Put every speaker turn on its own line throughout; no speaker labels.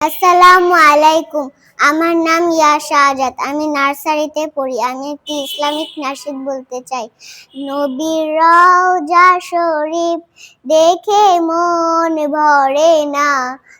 আসসালামু আলাইকুম। আমার নাম ইয়া আজাদ আমি নার্সারিতে পড়ি। আমি একটি ইসলামিক নাসিদ বলতে চাই। নবীর রওজা শরীফ দেখে মন ভরে না।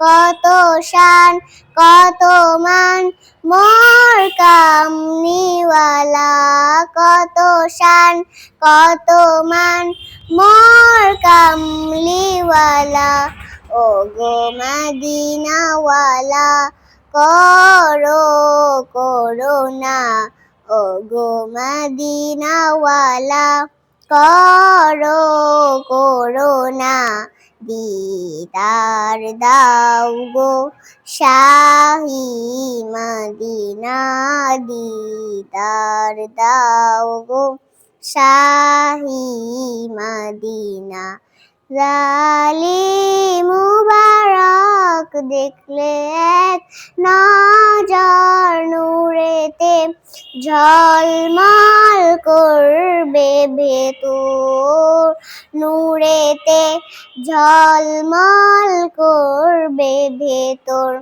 কত শান, কত মান, মোর কামনিওয়ালা কত শান, কত মান, মোর কামলিওয়ালা ও গো মদিনাওয়ালা, করো করোনা ও গো মদিনাওয়ালা, করো দিদার দাও গো শাহি মদিনা দিদার দাও গো শাহি মদিনা। জালি মুবারক দেখলে এক নজর নূরেতে ঝলমল করবে ভেতর। নূরেতে ঝলমল করবে ভেতর।